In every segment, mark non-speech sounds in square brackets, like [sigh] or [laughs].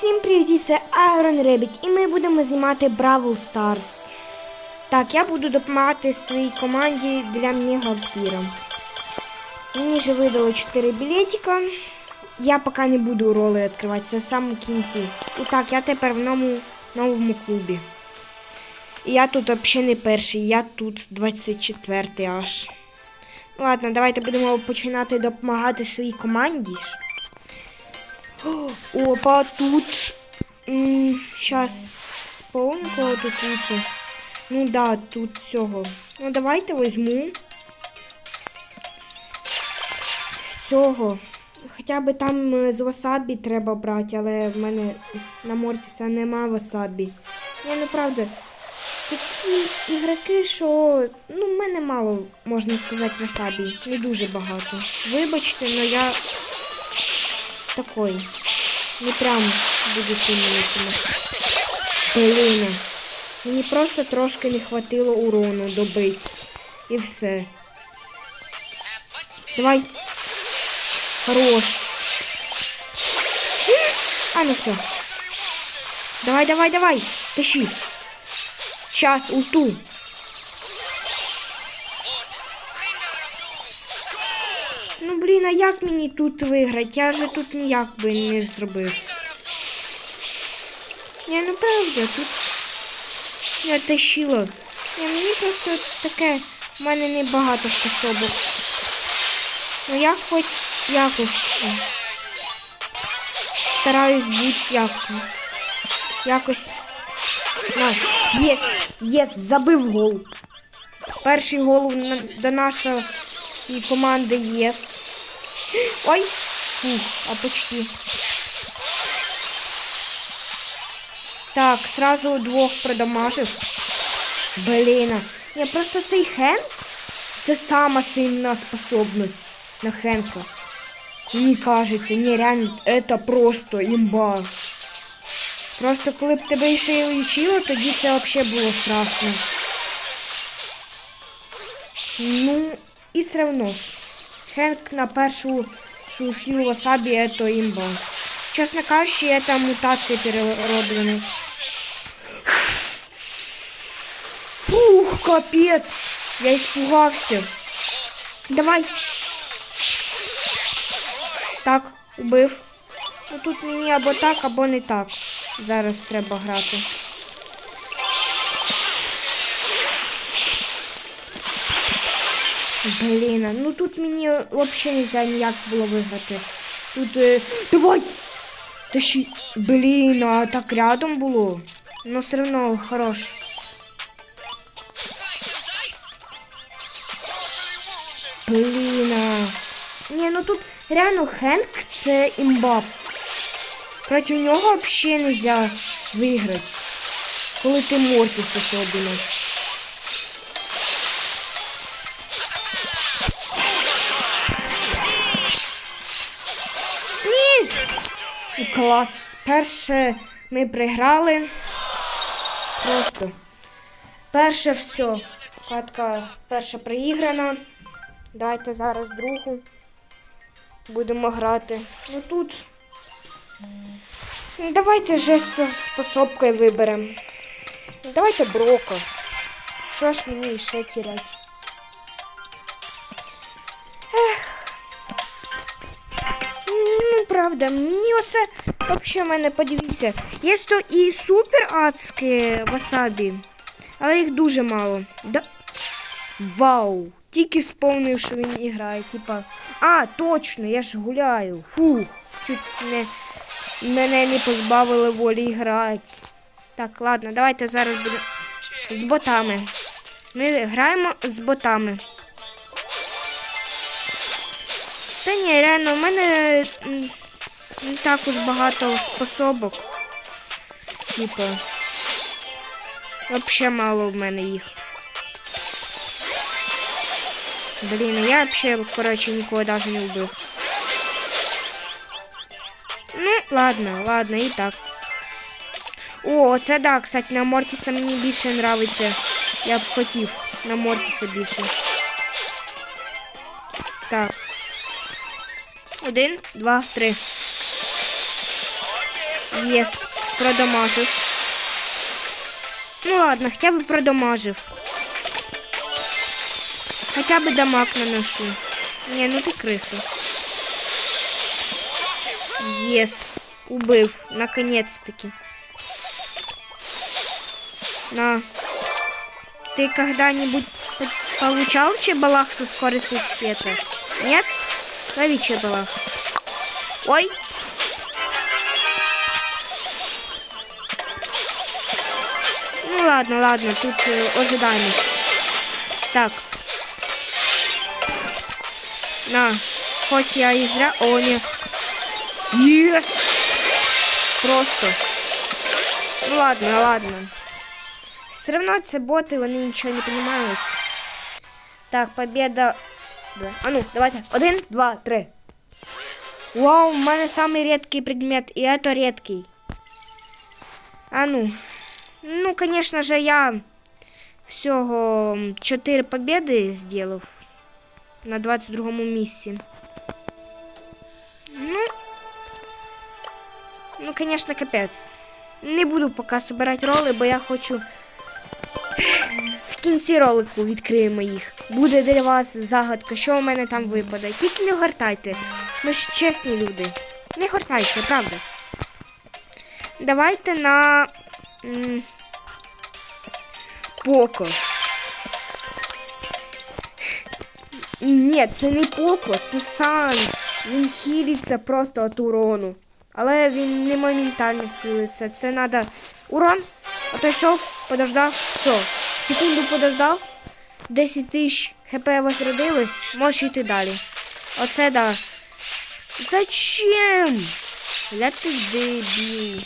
Всім привіт, це Iron Rabbit, і ми будемо знімати Бравл Stars. Так, я буду допомагати своїй команді для мегавампіра. Мені вже видало 4 білетика. Я поки не буду роли відкривати, це в самому кінці. І так, я тепер в новому, новому клубі. І я тут взагалі не перший, я тут 24 аж. Ладно, давайте будемо починати допомагати своїй команді. [gasps] Опа, тут. Сейчас сповню кого тут лучше. Ну да, тут цього. Ну давайте візьму. Цього. Хоча б там е, з васабі треба брати, але в мене на Мортіса нема васабі. Я ну правда. Такі ігроки, що ну, в мене мало, можна сказати, васабі. Не дуже багато. Вибачте, але я такой. Не прям буду сильно якимось. Блін. Мені просто трошки не хватило урону добити. І все. Давай. Хорош. А ну все. Давай, давай, давай. Тащи. Сейчас, ульту. Ну блін, а як мені тут виграти? Я же тут ніяк би не зробив. Ні, ну правда, тут я тащила. Ні, мені просто таке, в мене не багато способок. Ну я хоч якось стараюсь бути як. Якось. На, єс, єс, забив гол. Перший гол до нашої команди єс. Ой! Фух, а почти. Так, сразу двох продамажив. Блін. Я просто цей Хенк це сама сильна способність на Хенка. Мені кажеться, не реально, це просто імба. Просто коли б тебе ще й лічило, тоді це взагалі було страшно. Ну, і все равно ж. Хенк на першу шуфілу васабі это імба. Чесно кажучи, это мутація перероблена. Фух, капець. Я испугався. Давай. Так, убив. Ну тут мені або так, або не так. Зараз треба грати. Блін, ну тут мені взагалі нельзя ніяк було виграти. Тут. Е... Давай! Тащи. Блін, а так рядом було. Ну все одно хорош. Блін. Ні, ну тут реально Хенк це імбап. Проти нього взагалі нельзя виграти. Коли ти Мортіс особливо. Клас. Перше ми приграли. Просто. Перше все. Катка перша проіграна. Дайте зараз другу. Будемо грати. Ну тут. Ну, Давайте же з способкою виберемо. Давайте Брока. Що ж мені ще тірять? Правда, мені оце взагалі мене подивіться. Є то і супер адське васабі, але їх дуже мало. Да... Вау! Тільки сповнив, що він і грає. Типа, а, точно, я ж гуляю. Фу, чуть не мене не позбавили волі грати. Так, ладно, давайте зараз будемо з ботами. Ми граємо з ботами. Та ні, реально, в мене не так уж багато способок. Типа. Вообще мало в мене їх. Блін, я вообще, короче, нікого даже не вбив. Ну, ладно, ладно, і так. О, це да, кстати, на Мортіса мені більше нравиться. Я б хотів на Мортіса більше. Так. Один, два, три. Єс, продамажив. Ну ладно, хоча б продамажив. Хоча б дамаг наношу. Ні, ну ти криса. Єс, убив, наконец-таки. На. Ты когда-нибудь по- получал чебалах со скоростью света? Нет? Лови чебалах. Ой. ладно, ладно, тут э, ожидаемо. Так. На. Хоть я и зря... О, нет. Ес! Просто. Ну ладно, ладно. Все равно це боти, вони нічого не розуміють. Так, победа. Да. А ну, давайте. Один, два, три. Вау, у мене самый редкий предмет, и это редкий. А ну. Ну, конечно же, я всього 4 победи сделав на 22 місці. Ну, ну, конечно, капець. Не буду поки збирати роли, бо я хочу в кінці ролику відкриємо їх. Буде для вас загадка, що у мене там випаде. Тільки не гортайте. Ми ж чесні люди. Не гортайте, правда. Давайте на Поко. Ні, це не Поко, це Санс. Він хілиться просто від урону. Але він не моментально хілиться. Це треба урон. Отойшов, подождав. Все. Секунду подождав. 10 тисяч хп возродилось. Можеш йти далі. Оце да. Зачем? Ля ти дебіл.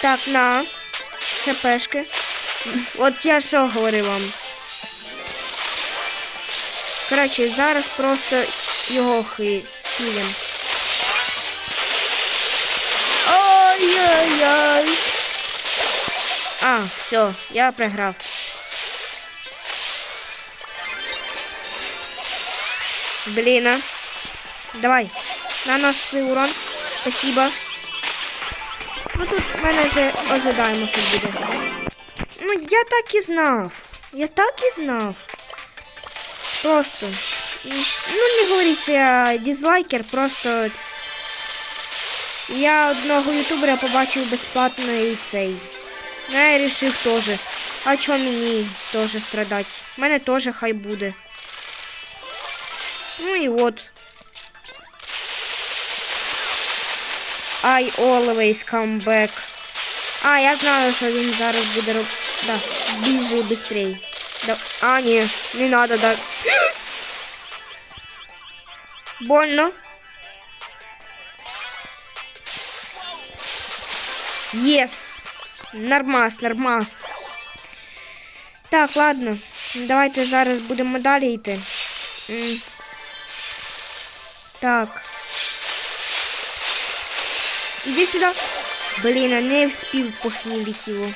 Так, на. ХПшки. От я що говорив вам. Коротше, зараз просто його хи хілем. Ай-яй-яй. А, все, я програв. Блін, а. Давай. Наноси урон. Спасибо. Ну тут в мене вже ожидаємо, що буде. Ну, я так і знав. Я так і знав. Просто. Ну, не говоріть, що я дизлайкер, просто. Я одного ютубера побачив безплатно і цей. Ну, я вирішив теж. А чого мені теж страдати? У мене теж хай буде. Ну і от. I always come back. А, я знаю, що він зараз буде роб... Да, біжи быстрей. Да. А, ні, не надо, да. Больно. Єс. Нормас, нормас. Так, ладно. Давайте зараз будемо далі йти. М. Так. Иди сюда. Блин, а не вспів похилить його.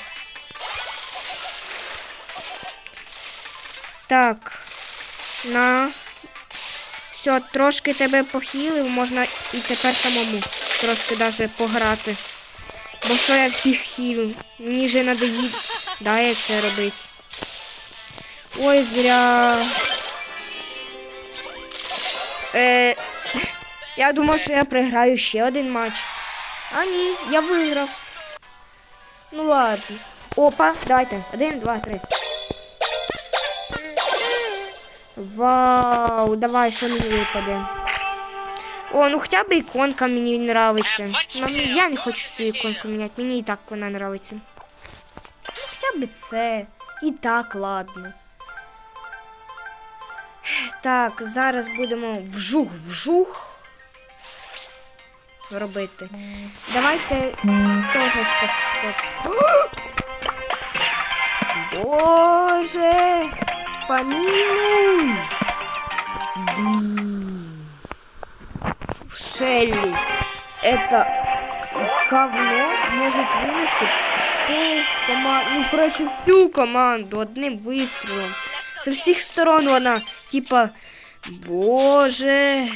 Так. На. Все, трошки тебе похилив, можна і тепер самому трошки даже пограти. Бо що я всіх хілю? Мені же надоїдає це робити. Ой, зря. Е, [laughs] я думав, що я програю ще один матч. А ні, я виграв. Ну ладно. Опа, давайте. Один, два, три. Вау, давай, що мені випаде. О, ну хоча б іконка мені нравиться. Ну, я не хочу цю іконку міняти, мені і так вона нравиться. Хоча б це. І так, ладно. Так, зараз будемо вжух-вжух робити. Давайте теж спасибо. Боже, помилуй. Шелли, это говно может вынести пол команду, ну, короче, всю команду одним выстрелом. Со всех сторон она, типа, боже,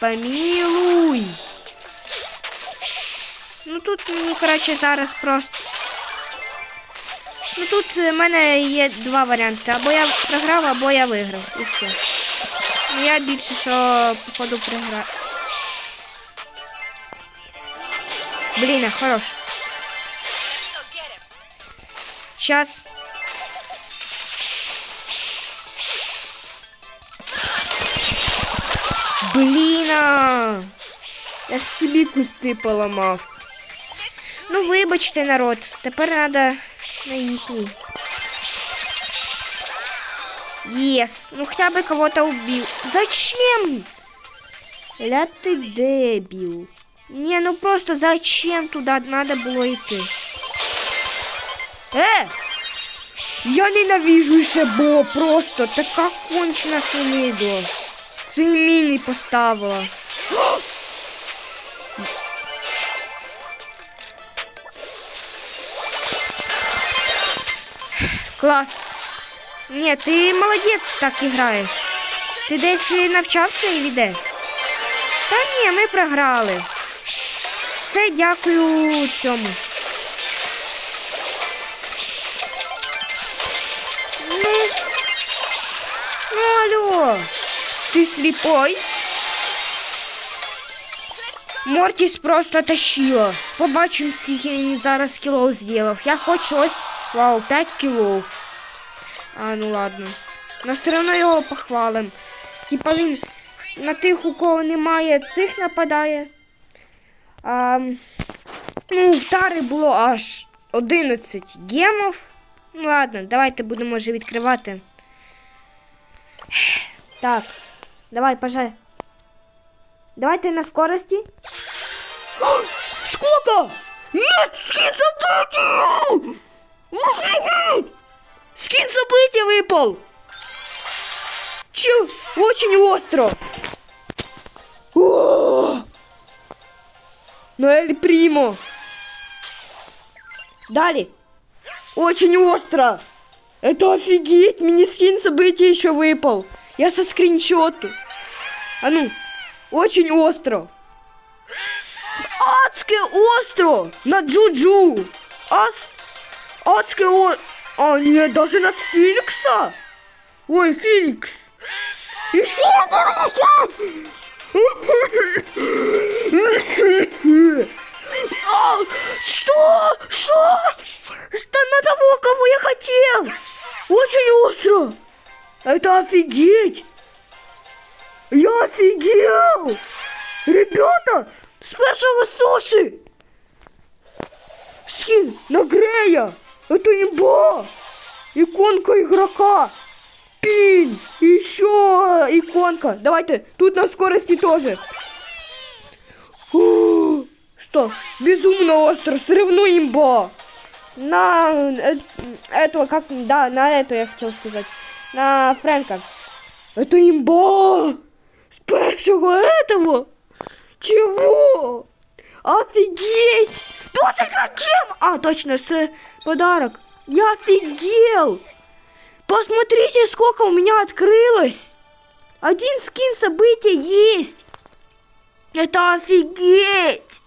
помилуй. Тут мені, коротше, зараз просто. Ну тут в мене є два варіанти. Або я програв, або я виграв. І все. Ну я більше що походу програв. Блін, хорош. Сейчас. Блін. Я ж собі кусти поламав. Ну, вибачте, народ. Тепер треба на їхній. Єс. Ну хоча б кого-то убил. Зачем? Ля ти дебіл. Не, ну просто зачем туда надо было идти? Э! Я ненавижу Шебо просто. Така кончена свинидо. Свої міни поставила. Класс. Ні, ти молодець так граєш. Ти десь навчався і де? Та ні, ми програли. Це дякую цьому. Ну, ну алло, ти сліпой? Мортіс просто тащила. Побачимо, скільки він зараз кілов зробив. Я хоч щось. Вау, 5 кілов. А, ну ладно. Но все одно його похвалим. Типа він на тих, у кого немає цих нападає. А, ну, в Тари було аж 11 гемов. Ну ладно, давайте будемо вже відкривати. Так, давай, пожалуй. Давайте на скорості. Сколько? Скин событий! Офигеть! Скин события выпал! Че? Очень остро! О! Ну, Эль Примо! Далее! Очень остро! Это офигеть! Мини-скин события еще выпал! Я со скриншоту! А ну! Очень остро! Адское остро! На Джуджу! Ас... Адское о... А, нет, даже на Сфинкса! Ой, Феникс! Еще А, Что? Что? На того, кого я хотел? Очень остро! Это офигеть! Я офигел! Ребята, с першого суши! Скин на Грея! Это имба! Иконка игрока! Пин! Еще иконка! Давайте, тут на скорости тоже! Фу, что? Безумно остро, все равно имба! На э, этого, как, да, на это я хотел сказать. На Фрэнка. Это имба! С першого этого! Чего? Офигеть! Кто ты зачем? А, точно, с подарок. Я офигел! Посмотрите, сколько у меня открылось! Один скин события есть! Это офигеть!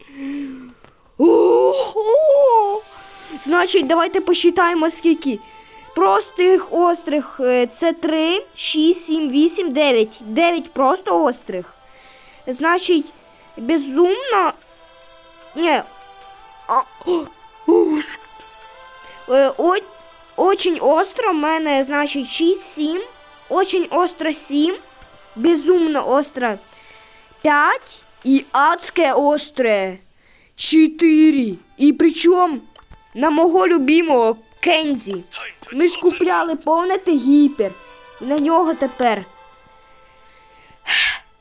Ого! Значить, давайте посчитаємо скільки. Простих острих це 3, 6, 7, 8, 9. 9 просто острих. Значить, безумно. Не. А, [gasps] о, очень остро в мене, значить, 6, 7. Очень остро 7. Безумно остро 5. И адское острое 4. І причому на мого любимого Кенді. Ми ж купляли повнити гіпер. І на нього тепер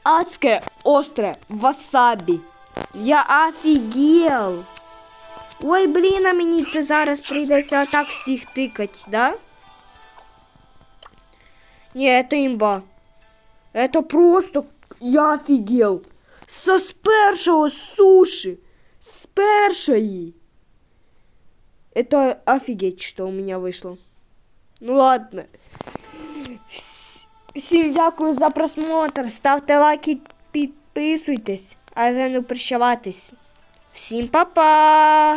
адське остре васабі. Я офігел. Ой, блін, а мені це зараз прийдеться отак всіх тикать, да? Ні, це імба. Это просто я офігел. Со з першого суші. З першої. Это офигеть, что у меня вышло. Ну ладно. Вс- Всім дякую за просмотр. Ставте лайки, підписуйтесь, а за не прощаватись. Всім па-па!